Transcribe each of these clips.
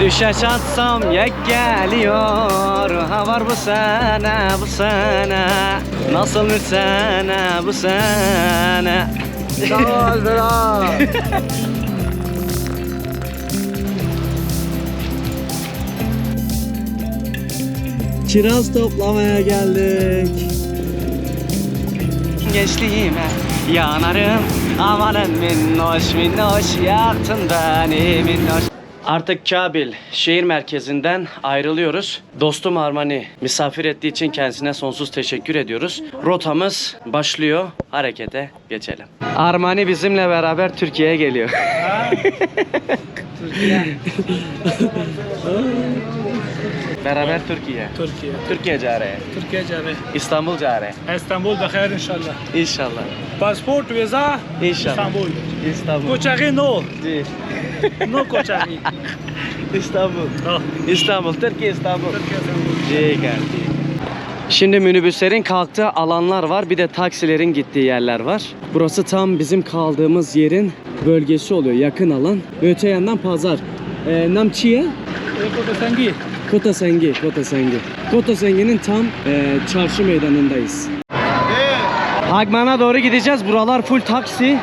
Düşe çatsam yek geliyor. Ha var bu sene bu sene. Nasıl bir sene bu sene? Tamam Bela. Kiraz toplamaya geldik. Gençliğime yanarım. Amanın minnoş minnoş yaktın beni minnoş Artık Kabil şehir merkezinden ayrılıyoruz. Dostum Armani misafir ettiği için kendisine sonsuz teşekkür ediyoruz. Rotamız başlıyor. Harekete geçelim. Armani bizimle beraber Türkiye'ye geliyor. Türkiye. beraber Türkiye. Türkiye. Türkiye care. Türkiye care. İstanbul care. İstanbul da hayır inşallah. İnşallah. Pasport, viza. İnşallah. İstanbul. İstanbul. Kuşağı Koçağı no no koça İstanbul. Oh. İstanbul, Türkiye İstanbul. Türkiye İstanbul. Kardeşim. Şimdi minibüslerin kalktığı alanlar var. Bir de taksilerin gittiği yerler var. Burası tam bizim kaldığımız yerin bölgesi oluyor. Yakın alan. Öte yandan pazar. Ee, e, Namçiye? Kotasengi. Kotasengi. Kotasengi. Kotasengi'nin tam e, çarşı meydanındayız. Hagman'a doğru gideceğiz. Buralar full taksi.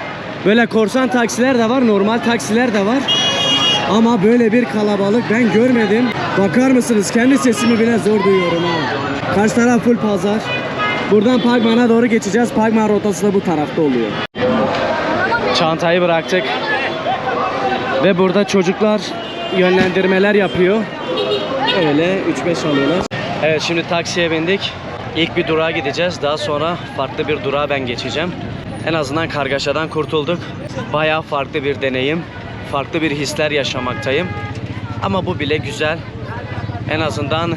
Böyle korsan taksiler de var. Normal taksiler de var. Ama böyle bir kalabalık ben görmedim. Bakar mısınız? Kendi sesimi bile zor duyuyorum ha. Karşı taraf full pazar. Buradan Pagman'a doğru geçeceğiz. Pagman rotası da bu tarafta oluyor. Çantayı bıraktık. Ve burada çocuklar yönlendirmeler yapıyor. Öyle 3-5 alıyorlar. Evet şimdi taksiye bindik. İlk bir durağa gideceğiz. Daha sonra farklı bir durağa ben geçeceğim. En azından kargaşadan kurtulduk. Bayağı farklı bir deneyim. Farklı bir hisler yaşamaktayım. Ama bu bile güzel. En azından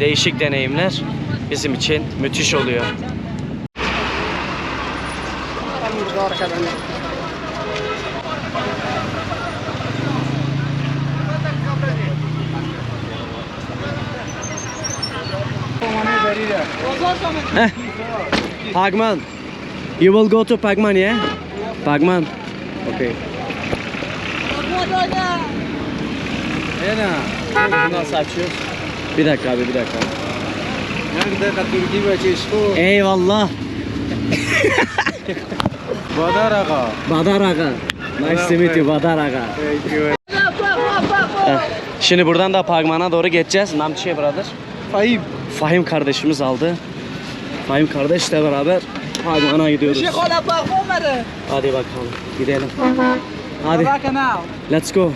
değişik deneyimler bizim için müthiş oluyor. Eh. Pagman. You will go to Pagman, yeah? Pagman. Okay. Ena Bunu nasıl açıyoruz? Bir dakika abi bir dakika. nerede katildi ve çeşko Eyvallah. Badar ağa Badar Aga. Nice to meet you Badar Aga. Thank you Şimdi buradan da Pagman'a doğru geçeceğiz. Namçiye brother. Fahim Fahim kardeşimiz aldı. Fahim kardeşle beraber Hadi ana gidiyoruz. Bir şey kola bak olmadı. Hadi bakalım gidelim. Hadi. Let's go.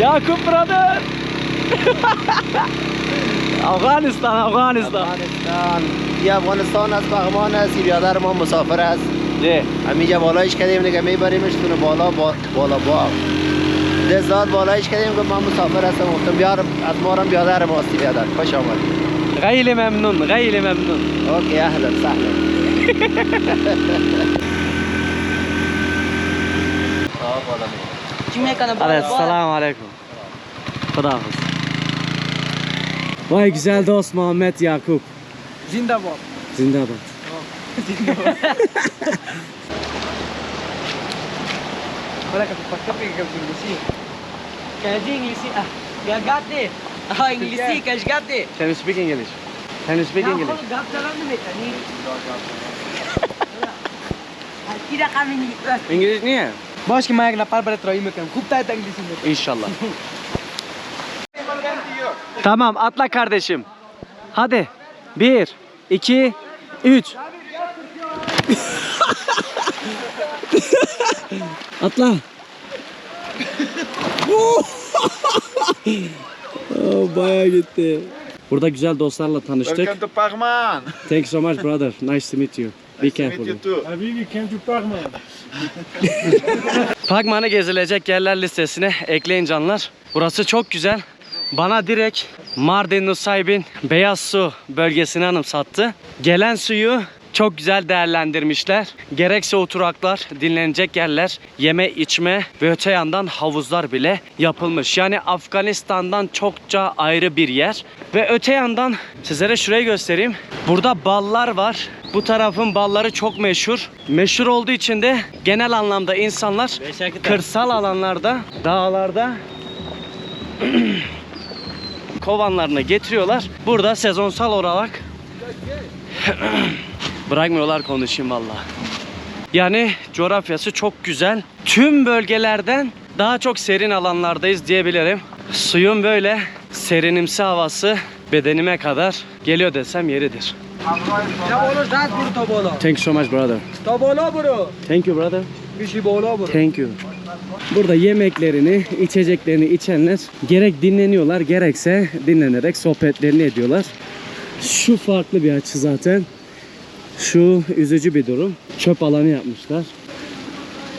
Yakup brother. Afganistan, Afganistan. Afganistan. یا افغانستان از بغمان است یا در ما مسافر است Yeah. همینجا بالایش کردیم دیگه میبریمش تو بالا با بالا با دزداد بالایش کردیم که من مسافر هستم گفتم بیار از ما هم بیادر ماستی بیادر خوش آمد Gayli memnun, gayli memnun. اوکی اهلا سهلا آه، بالا می. Evet, selamun aleyküm. Huda hafız. Vay güzel dost Muhammed Yakup. Zindabad Zindabad. Wala kasi pagkape kag Englisi. Kaya di Englisi ah gagate. Ah Englisi kaç gate. Can you speak English? Can you speak English? Ya oğlum gaptalandı mı tani? Tidak kami İngiliz. İngiliz niye? Boş ki mayak napar para troyu mu kem? Kupta et İngilizce. İnşallah. tamam atla kardeşim. Hadi. Bir, iki, üç. atla. oh, bayağı gitti. Burada güzel dostlarla tanıştık. to Pagman. Thanks so much brother. Nice to meet you. Be careful. too. Habibi came to Parma Pagman'ı gezilecek yerler listesine ekleyin canlar. Burası çok güzel. Bana direkt Mardin Nusaybin Beyaz Su bölgesini anımsattı. Gelen suyu çok güzel değerlendirmişler. Gerekse oturaklar, dinlenecek yerler, yeme içme ve öte yandan havuzlar bile yapılmış. Yani Afganistan'dan çokça ayrı bir yer. Ve öte yandan sizlere şurayı göstereyim. Burada ballar var. Bu tarafın balları çok meşhur. Meşhur olduğu için de genel anlamda insanlar kırsal alanlarda, dağlarda kovanlarını getiriyorlar. Burada sezonsal olarak bırakmıyorlar konuşayım valla. Yani coğrafyası çok güzel. Tüm bölgelerden daha çok serin alanlardayız diyebilirim. Suyun böyle serinimsi havası bedenime kadar geliyor desem yeridir. Thank you so much brother. Thank you brother. Buru. Thank you. Burada yemeklerini, içeceklerini içenler gerek dinleniyorlar gerekse dinlenerek sohbetlerini ediyorlar. Şu farklı bir açı zaten. Şu üzücü bir durum. Çöp alanı yapmışlar.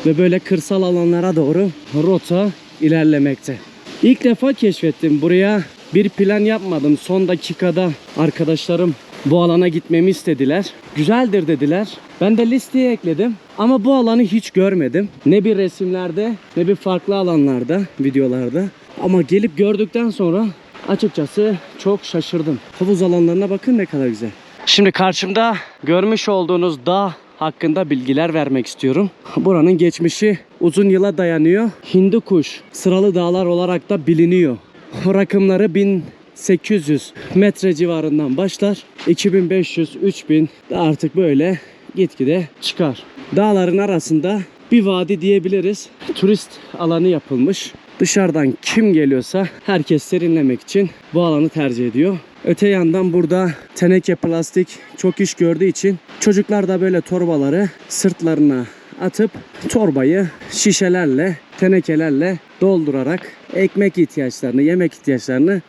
Ve böyle kırsal alanlara doğru rota ilerlemekte. İlk defa keşfettim. Buraya bir plan yapmadım. Son dakikada arkadaşlarım bu alana gitmemi istediler. Güzeldir dediler. Ben de listeye ekledim. Ama bu alanı hiç görmedim. Ne bir resimlerde ne bir farklı alanlarda, videolarda. Ama gelip gördükten sonra açıkçası çok şaşırdım. Havuz alanlarına bakın ne kadar güzel. Şimdi karşımda görmüş olduğunuz dağ hakkında bilgiler vermek istiyorum. Buranın geçmişi uzun yıla dayanıyor. Hindu kuş sıralı dağlar olarak da biliniyor. Rakımları 1800 metre civarından başlar. 2500, 3000 de artık böyle gitgide çıkar. Dağların arasında bir vadi diyebiliriz. Turist alanı yapılmış. Dışarıdan kim geliyorsa herkes serinlemek için bu alanı tercih ediyor. Öte yandan burada teneke plastik çok iş gördüğü için çocuklar da böyle torbaları sırtlarına atıp torbayı şişelerle, tenekelerle doldurarak ekmek ihtiyaçlarını, yemek ihtiyaçlarını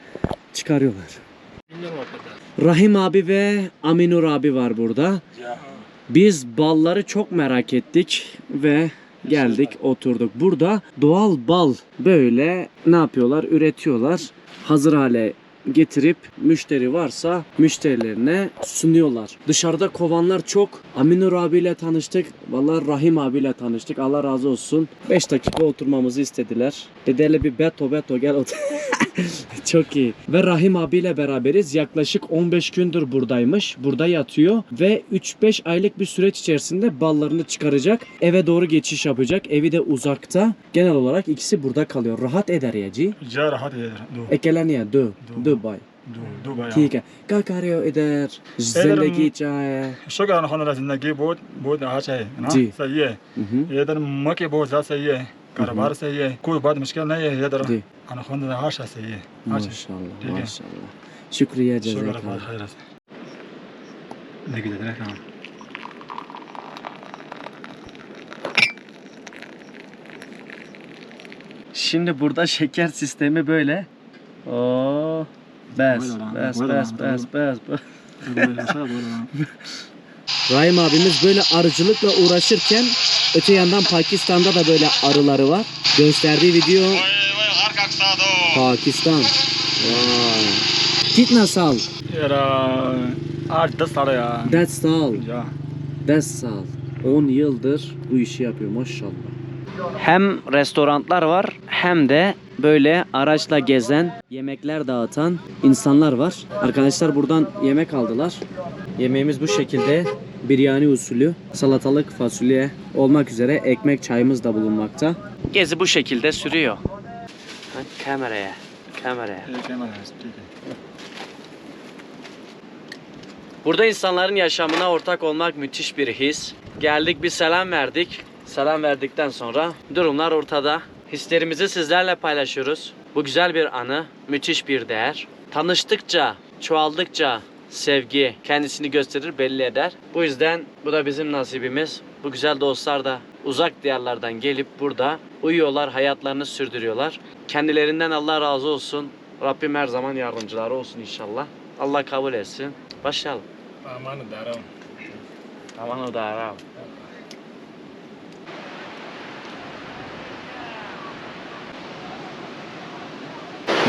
çıkarıyorlar. Rahim abi ve Aminur abi var burada. Biz balları çok merak ettik ve geldik oturduk. Burada doğal bal böyle ne yapıyorlar? Üretiyorlar. Hazır hale getirip müşteri varsa müşterilerine sunuyorlar. Dışarıda kovanlar çok. Aminur abiyle tanıştık. Vallahi Rahim abiyle tanıştık. Allah razı olsun. 5 dakika oturmamızı istediler. Dediler bir beto beto gel otur. Çok iyi. Ve Rahim abiyle beraberiz. Yaklaşık 15 gündür buradaymış. Burada yatıyor ve 3-5 aylık bir süreç içerisinde ballarını çıkaracak. Eve doğru geçiş yapacak. Evi de uzakta. Genel olarak ikisi burada kalıyor. Rahat eder ya ci. Ya rahat eder. Ekeleniyor. Dö. Dö bay. ٹھیک ہے کیا کر رہے ہو ادھر زندگی چاہے شکر الحمد للہ زندگی بہت بہت اچھا ہے صحیح ہے ادھر مکے بہت زیادہ صحیح ہے Mhm. इधर मके बहुत ज्यादा सही है कारोबार सही है कोई बात मुश्किल नहीं है इधर जी। अल्हम्दुलिल्लाह अच्छा सही है अच्छा माशाल्लाह ठीक है माशाल्लाह शुक्रिया शुक्र जजाक अल्लाह खैर देखिए देखिए काम Şimdi burada şeker sistemi böyle. Oo. Bes, Buyurun, bes, buyurun, bes, bes, bes, bes. बस Rahim abimiz böyle arıcılıkla uğraşırken Öte yandan Pakistan'da da böyle arıları var. Gösterdiği video Pakistan. Vay. Kitna sal? Art da ya. That's sal. Ya. That's sal. 10 yıldır bu işi yapıyor maşallah. Hem restoranlar var hem de böyle araçla gezen, yemekler dağıtan insanlar var. Arkadaşlar buradan yemek aldılar. Yemeğimiz bu şekilde biryani usulü salatalık, fasulye olmak üzere ekmek çayımız da bulunmakta. Gezi bu şekilde sürüyor. Kameraya, kameraya. Burada insanların yaşamına ortak olmak müthiş bir his. Geldik bir selam verdik. Selam verdikten sonra durumlar ortada. Hislerimizi sizlerle paylaşıyoruz. Bu güzel bir anı, müthiş bir değer. Tanıştıkça, çoğaldıkça, sevgi kendisini gösterir, belli eder. Bu yüzden bu da bizim nasibimiz. Bu güzel dostlar da uzak diyarlardan gelip burada uyuyorlar, hayatlarını sürdürüyorlar. Kendilerinden Allah razı olsun. Rabbim her zaman yardımcıları olsun inşallah. Allah kabul etsin. Başlayalım. Amanı daram. Amanı daram.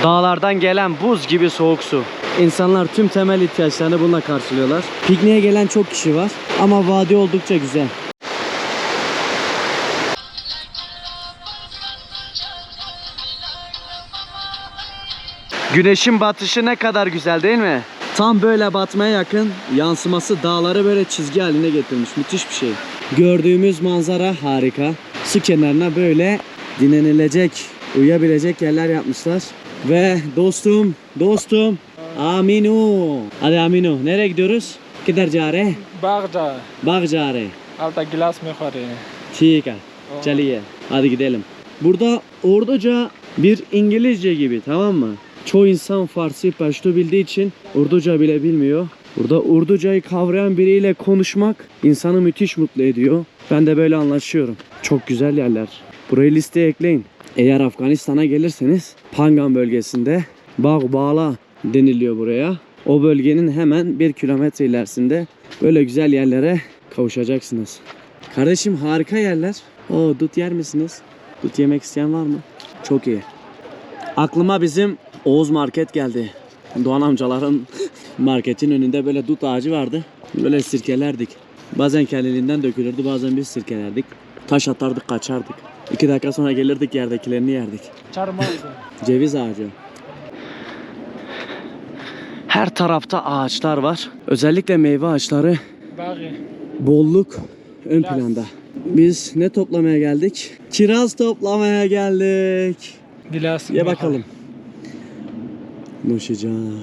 Dağlardan gelen buz gibi soğuk su. İnsanlar tüm temel ihtiyaçlarını bununla karşılıyorlar. Pikniğe gelen çok kişi var ama vadi oldukça güzel. Güneşin batışı ne kadar güzel değil mi? Tam böyle batmaya yakın yansıması dağları böyle çizgi haline getirmiş. Müthiş bir şey. Gördüğümüz manzara harika. Su kenarına böyle dinlenilecek, uyuyabilecek yerler yapmışlar. Ve dostum, dostum Aminu. Hadi Aminu nereye gidiyoruz? Gider care? Bagda. Bak care. Alta gilas mekhare. ठीक है चलिए hadi gidelim. Burada Urduca bir İngilizce gibi tamam mı? Çoğu insan Farsi, Paşto bildiği için Urduca bile bilmiyor. Burada Urducayı kavrayan biriyle konuşmak insanı müthiş mutlu ediyor. Ben de böyle anlaşıyorum. Çok güzel yerler. Burayı listeye ekleyin. Eğer Afganistan'a gelirseniz Pangan bölgesinde Bağ Bağla deniliyor buraya. O bölgenin hemen bir kilometre ilerisinde böyle güzel yerlere kavuşacaksınız. Kardeşim harika yerler. Oo dut yer misiniz? Dut yemek isteyen var mı? Çok iyi. Aklıma bizim Oğuz Market geldi. Doğan amcaların marketin önünde böyle dut ağacı vardı. Böyle sirkelerdik. Bazen kendiliğinden dökülürdü bazen biz sirkelerdik. Taş atardık kaçardık. İki dakika sonra gelirdik yerdekilerini yerdik. Charmaz. Ceviz ağacı. Her tarafta ağaçlar var. Özellikle meyve ağaçları bolluk ön planda. Biz ne toplamaya geldik? Kiraz toplamaya geldik. Gilas. Ye bakalım. Nuşican.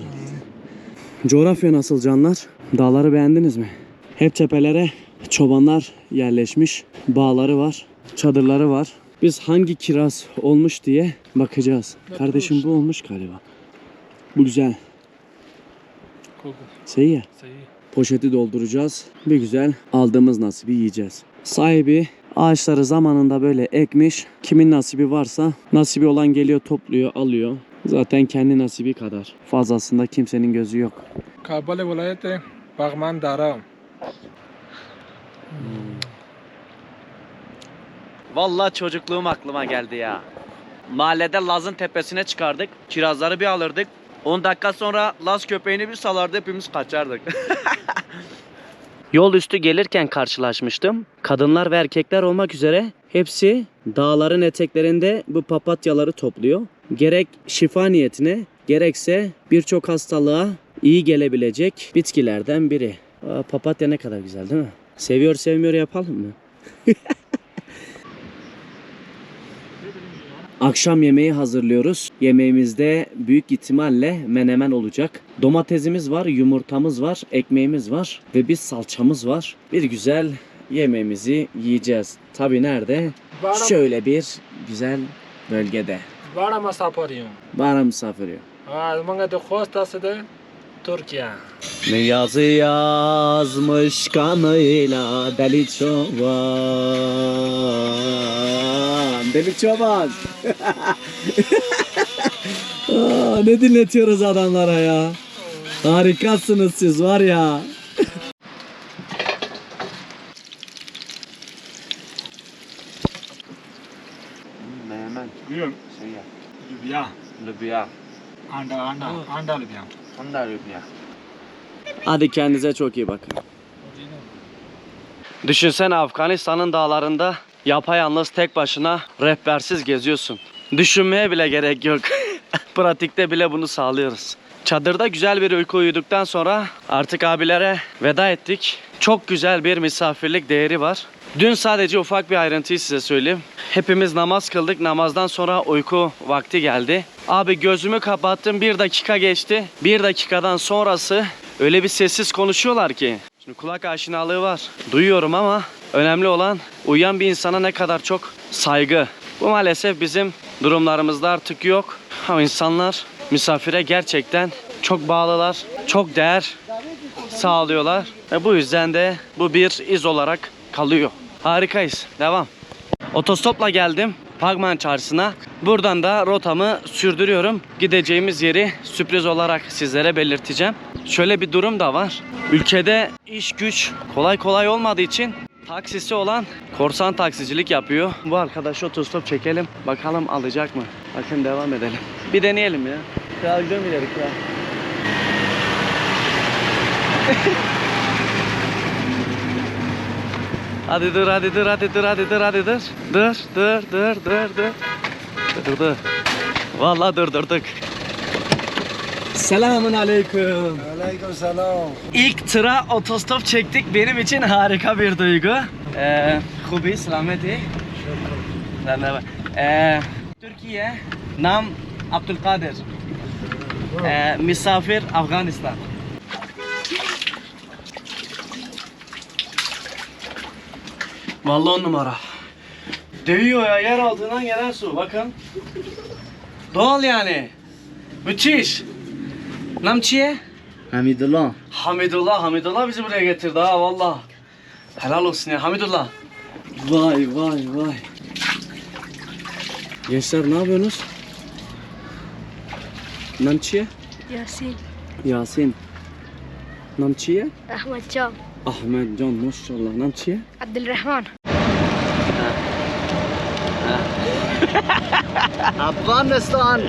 Coğrafya nasıl canlar? Dağları beğendiniz mi? Hep tepelere çobanlar yerleşmiş. Bağları var. Çadırları var. Biz hangi kiraz olmuş diye bakacağız. Kardeşim bu olmuş galiba. Bu güzel. Koku. Sahi. Poşeti dolduracağız. Bir güzel aldığımız nasibi yiyeceğiz. Sahibi ağaçları zamanında böyle ekmiş. Kimin nasibi varsa nasibi olan geliyor topluyor alıyor. Zaten kendi nasibi kadar. Fazlasında kimsenin gözü yok. Kabul vilayeti Bagman Dara. Vallahi çocukluğum aklıma geldi ya. Mahallede Laz'ın tepesine çıkardık. Kirazları bir alırdık. 10 dakika sonra Laz köpeğini bir salardı hepimiz kaçardık. Yol üstü gelirken karşılaşmıştım. Kadınlar ve erkekler olmak üzere hepsi dağların eteklerinde bu papatyaları topluyor. Gerek şifa niyetine gerekse birçok hastalığa iyi gelebilecek bitkilerden biri. Aa, papatya ne kadar güzel değil mi? Seviyor sevmiyor yapalım mı? Akşam yemeği hazırlıyoruz. Yemeğimizde büyük ihtimalle menemen olacak. Domatesimiz var, yumurtamız var, ekmeğimiz var ve bir salçamız var. Bir güzel yemeğimizi yiyeceğiz. Tabi nerede? Bara, Şöyle bir güzel bölgede. bara masapariyum. Bana misafir yok. Ha, manga de khost asede Türkiye. Ne yazı yazmış kanıyla deli çoban. Deli çoban. Aa, ne dinletiyoruz adamlara ya. Harikasınız siz var ya. Menemen. Biliyorum. Seyyah. Lübya. Lübya. Anda anda. Anda lübya. Onda lübya. Hadi kendinize çok iyi bakın. Düşünsene Afganistan'ın dağlarında yapayalnız tek başına rehbersiz geziyorsun. Düşünmeye bile gerek yok. Pratikte bile bunu sağlıyoruz. Çadırda güzel bir uyku uyuduktan sonra artık abilere veda ettik. Çok güzel bir misafirlik değeri var. Dün sadece ufak bir ayrıntıyı size söyleyeyim. Hepimiz namaz kıldık. Namazdan sonra uyku vakti geldi. Abi gözümü kapattım. Bir dakika geçti. Bir dakikadan sonrası öyle bir sessiz konuşuyorlar ki. Şimdi kulak aşinalığı var. Duyuyorum ama önemli olan uyuyan bir insana ne kadar çok saygı. Bu maalesef bizim durumlarımızda artık yok. Ama insanlar misafire gerçekten çok bağlılar. Çok değer sağlıyorlar. Ve bu yüzden de bu bir iz olarak kalıyor. Harikayız. Devam. Otostopla geldim Pagman çarşısına. Buradan da rotamı sürdürüyorum. Gideceğimiz yeri sürpriz olarak sizlere belirteceğim. Şöyle bir durum da var. Ülkede iş güç kolay kolay olmadığı için taksisi olan korsan taksicilik yapıyor. Bu arkadaşı otostop çekelim. Bakalım alacak mı? Bakın devam edelim. Bir deneyelim ya. Ya gidelim ilerik ya. hadi dur hadi dur hadi dur hadi dur hadi dur. Dur dur dur dur dur. Dur dur. Vallahi durdurduk. Selamun aleyküm. Aleyküm selam. İlk tıra otostop çektik. Benim için harika bir duygu. Ee, Hubi, selameti. Ee, Türkiye, nam Abdülkadir. Ee, misafir Afganistan. Vallahi on numara. Dövüyor ya yer altından gelen su bakın. Doğal yani. Müthiş. Lan çiye? Hamidullah. Hamidullah, Hamidullah bizi buraya getirdi ha valla. Helal olsun ya Hamidullah. Vay vay vay. Gençler ne yapıyorsunuz? Namçiye? Yasin. Yasin. Namçiye? Ahmetcan. Ahmetcan maşallah. Namçiye? Abdülrahman. Afganistan.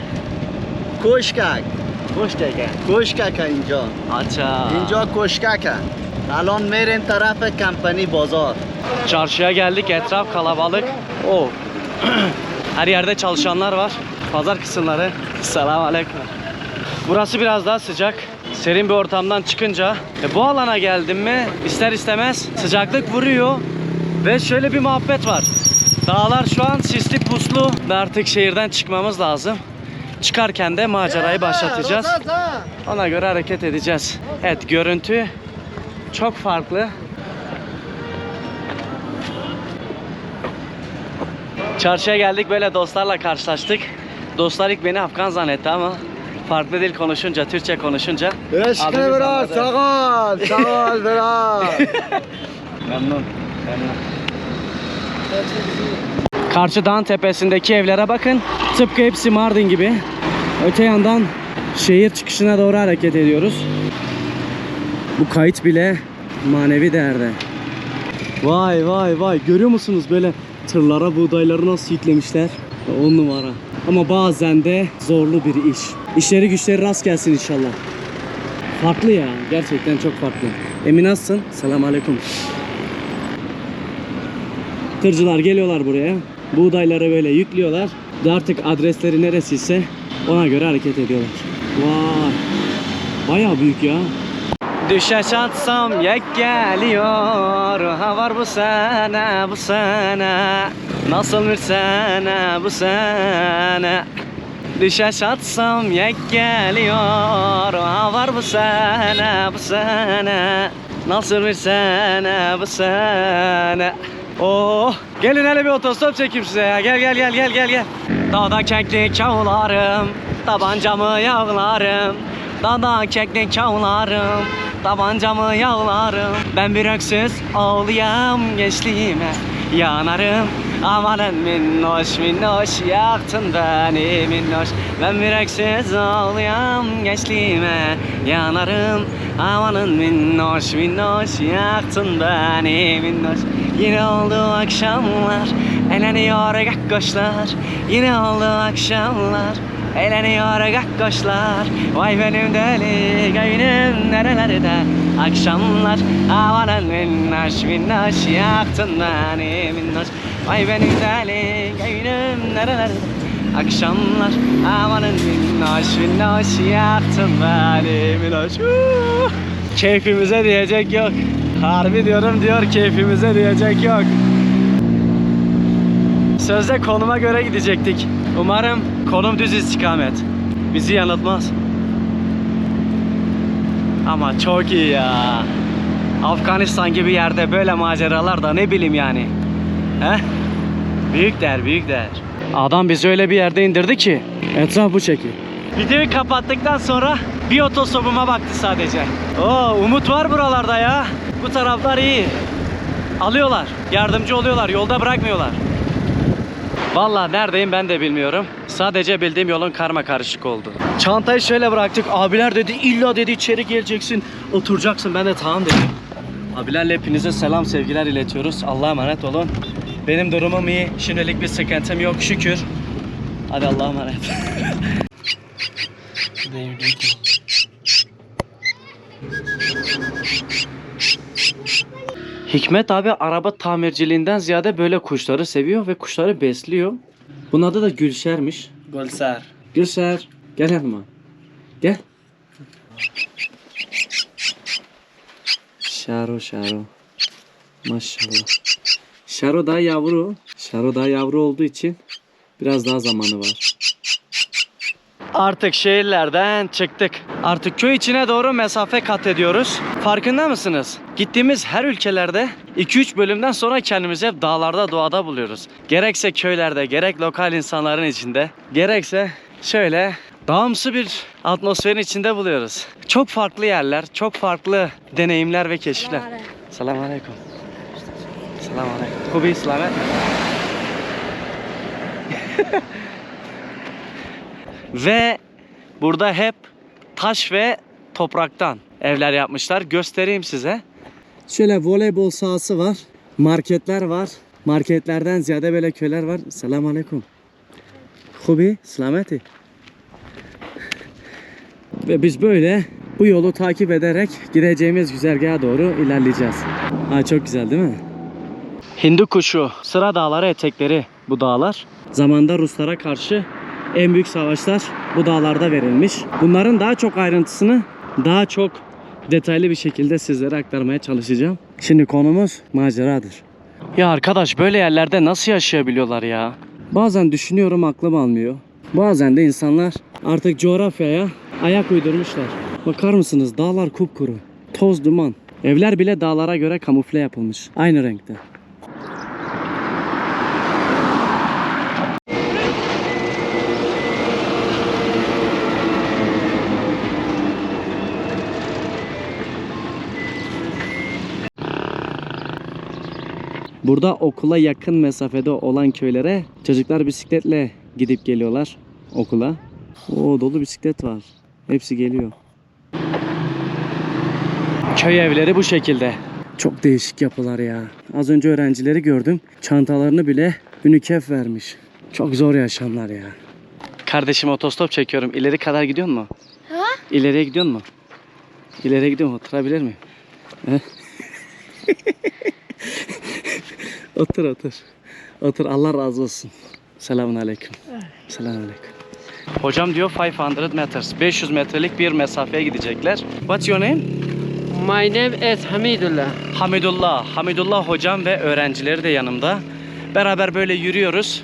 Koşkak. کوشکک Hoş geldin. کوشکک اینجا Aça. اینجا کوشککه الان میریم طرف کمپنی بازار Çarşıya geldik. Etraf kalabalık. O. Her yerde çalışanlar var. Pazar kısımları. Selam aleyküm. Burası biraz daha sıcak. Serin bir ortamdan çıkınca e, bu alana geldim mi ister istemez sıcaklık vuruyor ve şöyle bir muhabbet var. Dağlar şu an sisli puslu ve artık şehirden çıkmamız lazım. Çıkarken de macerayı ee, başlatacağız. Ona göre hareket edeceğiz. Evet görüntü çok farklı. Çarşıya geldik böyle dostlarla karşılaştık. Dostlar ilk beni Afgan zannetti ama farklı dil konuşunca, Türkçe konuşunca. Eşkine biraz sağ ol, sağ ol biraz. memnun, memnun. Karşı dağın tepesindeki evlere bakın. Tıpkı hepsi Mardin gibi. Öte yandan şehir çıkışına doğru hareket ediyoruz. Bu kayıt bile manevi değerde. Vay vay vay görüyor musunuz böyle tırlara buğdayları nasıl yüklemişler? On numara. Ama bazen de zorlu bir iş. İşleri güçleri rast gelsin inşallah. Farklı ya. Gerçekten çok farklı. Emin nasılsın? Selam aleyküm. Tırcılar geliyorlar buraya. Buğdayları böyle yüklüyorlar. Ve artık adresleri neresiyse ona göre hareket ediyorlar. Vay. Bayağı büyük ya. Düşe çatsam yek geliyor Ha var bu sene bu sene Nasıl bir sene bu sene Düşe çatsam yek geliyor Ha var bu sene bu sene Nasıl bir sene bu sene Oh Gelin hele bir otostop çekeyim size ya. Gel gel gel gel gel gel. Dağda keklik çavlarım Tabancamı yağlarım Dağda keklik çavlarım Tabancamı yağlarım Ben bir öksüz oğluyam gençliğime Yanarım. Amanın minnoş minnoş Yaktın beni minnoş. Ben bir öksüz oğluyam gençliğime Yanarım. Amanın minnoş minnoş Yaktın beni minnoş Yine oldu akşamlar Eğleniyor gakkoşlar Yine oldu akşamlar Eğleniyor gakkoşlar Vay benim deli gönlüm nerelerde? Akşamlar havanın minnoş minnoş Yaktın beni minnoş. Vay benim deli gönlüm nerelerde? Akşamlar havanın minnoş minnoş Yaktın beni minnoş. Uh! Keyfimize diyecek yok Harbi diyorum diyor keyfimize diyecek yok Sözde konuma göre gidecektik. Umarım konum düz istikamet. Bizi yanıltmaz. Ama çok iyi ya. Afganistan gibi yerde böyle maceralar da ne bileyim yani. He? Büyük değer, büyük değer. Adam bizi öyle bir yerde indirdi ki etraf bu şekil. Videoyu kapattıktan sonra bir otostopuma baktı sadece. Oo, umut var buralarda ya. Bu taraflar iyi. Alıyorlar, yardımcı oluyorlar, yolda bırakmıyorlar. Vallahi neredeyim ben de bilmiyorum. Sadece bildiğim yolun karma karışık oldu. Çantayı şöyle bıraktık. Abiler dedi illa dedi içeri geleceksin. Oturacaksın. Ben de tamam dedim. Abilerle hepinize selam sevgiler iletiyoruz. Allah'a emanet olun. Benim durumum iyi. Şimdilik bir sıkıntım yok şükür. Hadi Allah'a emanet. Hikmet abi araba tamirciliğinden ziyade böyle kuşları seviyor ve kuşları besliyor. Bunun adı da Gülşer'miş. Gulsar. Gülşer gel yanıma. Gel. Şaro Şaro. Maşallah. Şaro daha yavru. Şaro daha yavru olduğu için biraz daha zamanı var. Artık şehirlerden çıktık. Artık köy içine doğru mesafe kat ediyoruz. Farkında mısınız? Gittiğimiz her ülkelerde 2-3 bölümden sonra kendimizi hep dağlarda, doğada buluyoruz. Gerekse köylerde, gerek lokal insanların içinde, gerekse şöyle dağımsı bir atmosferin içinde buluyoruz. Çok farklı yerler, çok farklı deneyimler ve keşifler. Selamun Aleyküm. Selamun Aleyküm. Kubi selamet. Ve burada hep taş ve topraktan evler yapmışlar. Göstereyim size. Şöyle voleybol sahası var. Marketler var. Marketlerden ziyade böyle köyler var. Selamun Aleyküm. Hubi, selameti. Ve biz böyle bu yolu takip ederek gideceğimiz güzergaha doğru ilerleyeceğiz. Ha çok güzel değil mi? Hindu kuşu, sıra dağları etekleri bu dağlar. Zamanda Ruslara karşı en büyük savaşlar bu dağlarda verilmiş. Bunların daha çok ayrıntısını daha çok detaylı bir şekilde sizlere aktarmaya çalışacağım. Şimdi konumuz maceradır. Ya arkadaş böyle yerlerde nasıl yaşayabiliyorlar ya? Bazen düşünüyorum aklım almıyor. Bazen de insanlar artık coğrafyaya ayak uydurmuşlar. Bakar mısınız dağlar kupkuru. Toz duman. Evler bile dağlara göre kamufle yapılmış. Aynı renkte. Burada okula yakın mesafede olan köylere çocuklar bisikletle gidip geliyorlar okula. Oo dolu bisiklet var. Hepsi geliyor. Köy evleri bu şekilde. Çok değişik yapılar ya. Az önce öğrencileri gördüm. Çantalarını bile UNICEF vermiş. Çok zor yaşamlar ya. Kardeşim otostop çekiyorum. İleri kadar gidiyor mu? Ha? İleriye gidiyor mu? İleriye gidiyor mu? Oturabilir miyim? Otur otur. Otur Allah razı olsun. Selamun aleyküm. Selamun aleyküm. Hocam diyor 500 meters. 500 metrelik bir mesafeye gidecekler. What's your name? My name is Hamidullah. Hamidullah. Hamidullah hocam ve öğrencileri de yanımda. Beraber böyle yürüyoruz.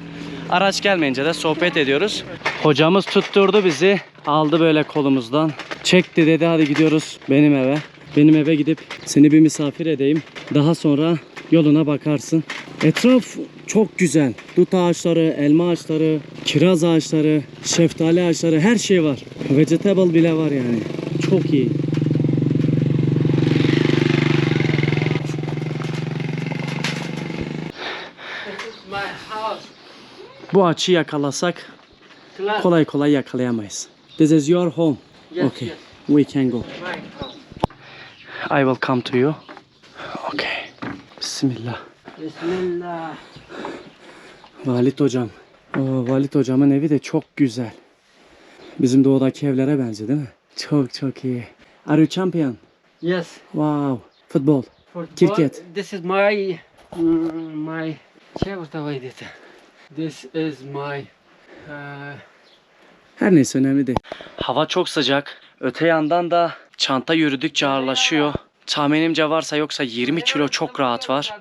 Araç gelmeyince de sohbet ediyoruz. Hocamız tutturdu bizi. Aldı böyle kolumuzdan. Çekti dedi hadi gidiyoruz benim eve. Benim eve gidip seni bir misafir edeyim. Daha sonra yoluna bakarsın. Etraf çok güzel. Dut ağaçları, elma ağaçları, kiraz ağaçları, şeftali ağaçları her şey var. Vegetable bile var yani. Çok iyi. Bu açı yakalasak kolay kolay yakalayamayız. This is your home. Yes, okay. yes. We can go. House. I will come to you. Okay. Bismillah. Bismillah. Valit hocam. Oo, Valit hocamın evi de çok güzel. Bizim doğudaki evlere benziyor değil mi? Çok çok iyi. Are you champion? Yes. Wow. Futbol. Football. Cricket. This is my mm, my şey var This is my uh, Her neyse önemli değil. Hava çok sıcak. Öte yandan da çanta yürüdükçe ağırlaşıyor. Tahminimce varsa yoksa 20 kilo çok rahat var.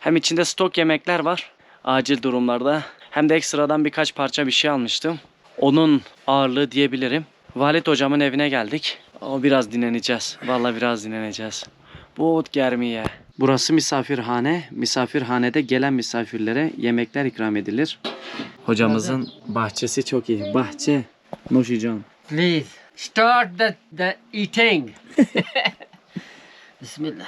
Hem içinde stok yemekler var acil durumlarda. Hem de ekstradan birkaç parça bir şey almıştım. Onun ağırlığı diyebilirim. Valet hocamın evine geldik. O biraz dinleneceğiz. Valla biraz dinleneceğiz. Bu ot germiye. Burası misafirhane. Misafirhanede gelen misafirlere yemekler ikram edilir. Hocamızın bahçesi çok iyi. Bahçe. Nuşican. Please start the the eating. Bismillah.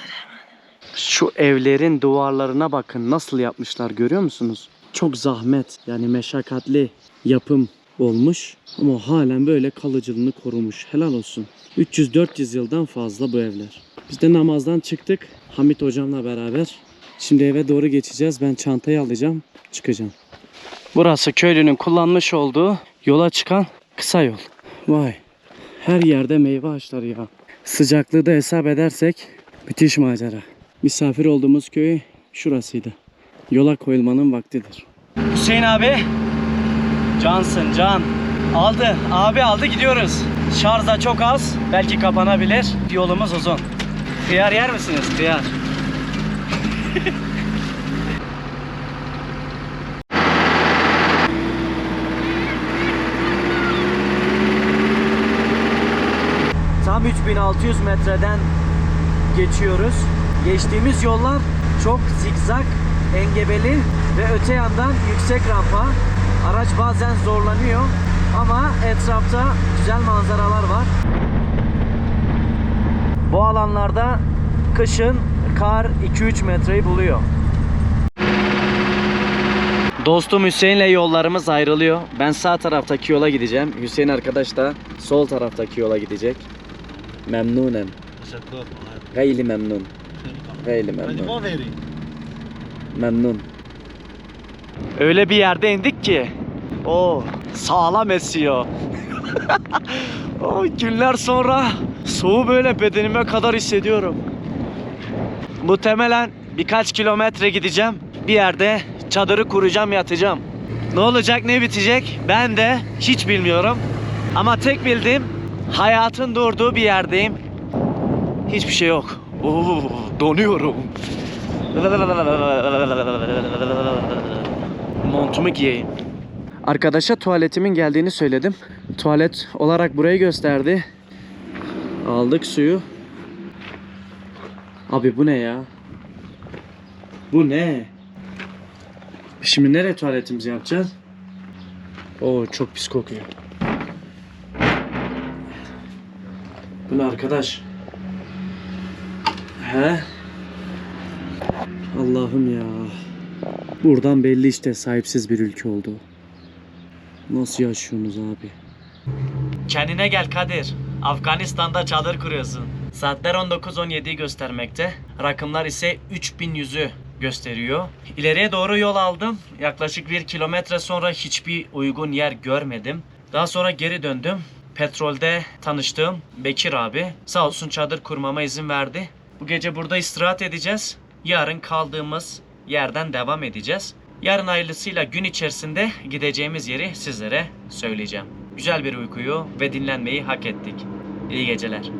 Şu evlerin duvarlarına bakın nasıl yapmışlar görüyor musunuz? Çok zahmet yani meşakkatli yapım olmuş ama halen böyle kalıcılığını korumuş. Helal olsun. 300-400 yıldan fazla bu evler. Biz de namazdan çıktık Hamit hocamla beraber. Şimdi eve doğru geçeceğiz. Ben çantayı alacağım, çıkacağım. Burası köylünün kullanmış olduğu yola çıkan kısa yol. Vay. Her yerde meyve ağaçları ya. Sıcaklığı da hesap edersek müthiş macera. Misafir olduğumuz köy şurasıydı. Yola koyulmanın vaktidir. Hüseyin abi. Cansın can. Aldı. Abi aldı gidiyoruz. Şarj da çok az. Belki kapanabilir. Yolumuz uzun. Kıyar yer misiniz? Kıyar. Tam 3600 metreden geçiyoruz. Geçtiğimiz yollar çok zigzag, engebeli ve öte yandan yüksek rampa. Araç bazen zorlanıyor ama etrafta güzel manzaralar var. Bu alanlarda kışın kar 2-3 metreyi buluyor. Dostum Hüseyin'le yollarımız ayrılıyor. Ben sağ taraftaki yola gideceğim. Hüseyin arkadaş da sol taraftaki yola gidecek. Memnunem. Gayli memnun. Gayli memnun. Memnun. Öyle bir yerde indik ki. O sağlam esiyor. o günler sonra soğuğu böyle bedenime kadar hissediyorum. Muhtemelen birkaç kilometre gideceğim. Bir yerde çadırı kuracağım yatacağım. Ne olacak ne bitecek ben de hiç bilmiyorum. Ama tek bildiğim hayatın durduğu bir yerdeyim. Hiçbir şey yok. Oo, donuyorum. Montumu giyeyim. Arkadaşa tuvaletimin geldiğini söyledim. Tuvalet olarak burayı gösterdi. Aldık suyu. Abi bu ne ya? Bu ne? Şimdi nereye tuvaletimizi yapacağız? Oo çok pis kokuyor. Bu ne arkadaş? He? Allah'ım ya. Buradan belli işte sahipsiz bir ülke oldu. Nasıl yaşıyorsunuz abi? Kendine gel Kadir. Afganistan'da çadır kuruyorsun. Saatler 19.17'yi göstermekte. Rakımlar ise 3100'ü gösteriyor. İleriye doğru yol aldım. Yaklaşık bir kilometre sonra hiçbir uygun yer görmedim. Daha sonra geri döndüm. Petrolde tanıştığım Bekir abi sağ olsun çadır kurmama izin verdi. Bu gece burada istirahat edeceğiz. Yarın kaldığımız yerden devam edeceğiz. Yarın hayırlısıyla gün içerisinde gideceğimiz yeri sizlere söyleyeceğim. Güzel bir uykuyu ve dinlenmeyi hak ettik. İyi geceler.